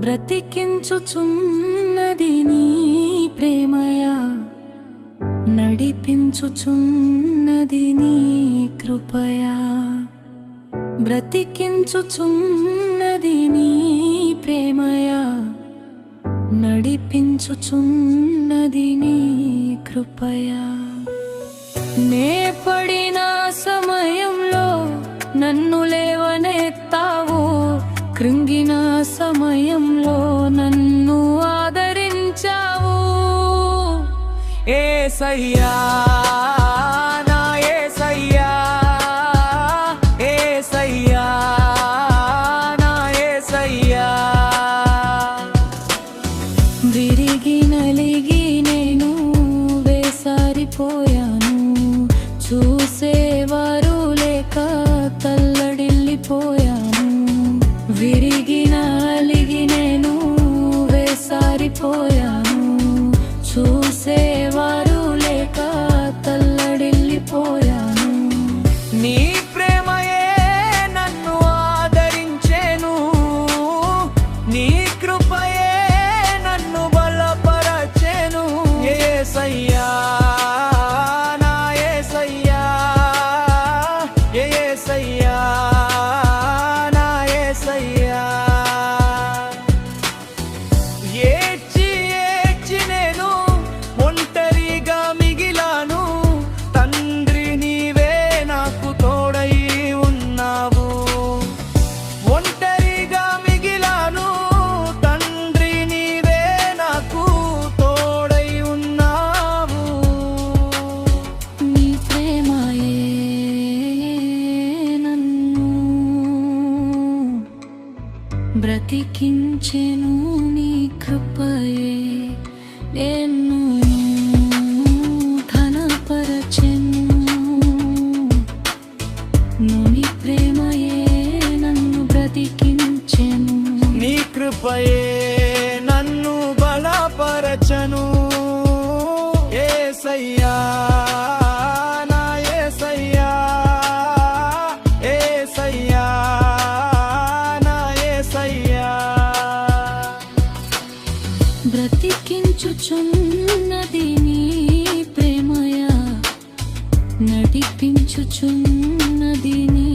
బ్రతికించుచున్నది నీ ప్రేమయా? నడిపించుచున్నది నీ కృపయా? బ్రతికించుచున్నది నీ ప్రేమయా? నడిపించుచున్నది నీ కృపయా? నే పడిన సమయంలో నన్ను లేవనెత్తావు కృంగిన సమయంలో నన్ను ఆదరించావు. ఏ సయ్యా విరిగి నలిగి వేసారిపోయాను చూసేవారు లేక తల్లడిల్లిపోయాను. నీ ప్రేమయే నన్ను ఆదరించెను. నీ కృప బ్రతికించెను నీ కృపయే. నేను ధనపరచెను. నీ ప్రేమయే నన్ను బ్రతికించెను. నీ కృపయే నన్ను బలపరచను. బ్రతికించుచున్నది నీ ప్రేమయా? నడిపించుచున్నది నీ